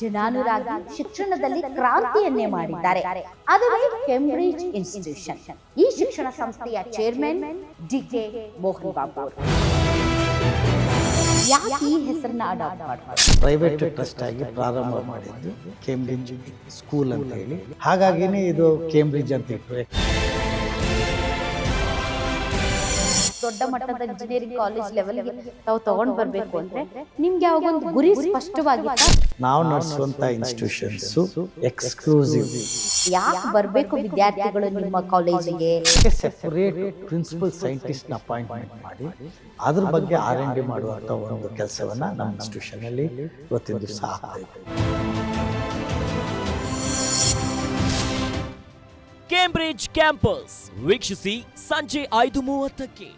ಜನಾನುರಾಗಿ ಶಿಕ್ಷಣದಲ್ಲಿ ಕ್ರಾಂತಿಯನ್ನೇ ಮಾಡಿದ್ದಾರೆ. ಅದುವೇ ಕೇಂಬ್ರಿಡ್ಜ್ ಇನ್ಸ್ಟಿಟ್ಯೂಷನ್ ಈ ಶಿಕ್ಷಣ ಸಂಸ್ಥೆಯ chairman D K Mohan Babu. ಯಾಕೆ ಅಡಾಪ್ಟ್ ಮಾಡ್ತಾರೆ? ಪ್ರೈವೇಟ್ ಟ್ರಸ್ಟ್ ಆಗಿ ಪ್ರಾರಂಭ ಮಾಡಿದ್ದು ಕೇಂಬ್ರಿಡ್ಜ್ ಸ್ಕೂಲ್ ಅಂತ ಹೇಳಿ. ಹಾಗಾಗಿನೇ ಇದು ಕೇಂಬ್ರಿಡ್ಜ್ ಅಂತ ಇಟ್ಟರೆ ದೊಡ್ಡ ಮಟ್ಟದ ಇಂಜಿನಿಯರಿಂಗ್ ಕಾಲೇಜ್ ಲೆವೆಲ್ಗೆ ತಾವು ತಗೊಂಡ್ ಬರ್ಬೇಕು ಅಂದ್ರೆ ನಿಮ್ಗೆ ಯಾವಾಗೊಂದು ಗುರಿ ಸ್ಪಷ್ಟವಾಗಿ ನಾವು ನಡೆಸುವಂತ ಇನ್ಸ್ಟಿಟ್ಯೂಷನ್ಸ್ ಎಕ್ಸ್ಕ್ಲೂಸಿವ್ ಯಾಕೆ ಬರಬೇಕು ವಿದ್ಯಾರ್ಥಿಗಳು ನಿಮ್ಮ ಕಾಲೇಜಿಗೆ ಸೆಪರೇಟ್ ಪ್ರಿನ್ಸಿಪಲ್ ಸೈಂಟಿಸ್ಟ್ ಅಪಾಯಿಂಟ್ಮೆಂಟ್ ಮಾಡಿ ಅದ್ರ ಬಗ್ಗೆ ಆರ್ ಎನ್ ಡಿ ಮಾಡುವಂತ ಒಂದು ಕೆಲಸವನ್ನ ನಮ್ಮ ಇನ್ಸ್ಟಿಟ್ಯೂಷನ್ ಅಲ್ಲಿ ಇವತ್ತಿನ ದಿವಸ ಕೇಂಬ್ರಿಡ್ಜ್ ಕ್ಯಾಂಪಸ್ ವೀಕ್ಷಿಸಿ ಸಂಜೆ ಐದು ಮೂವತ್ತಕ್ಕೆ.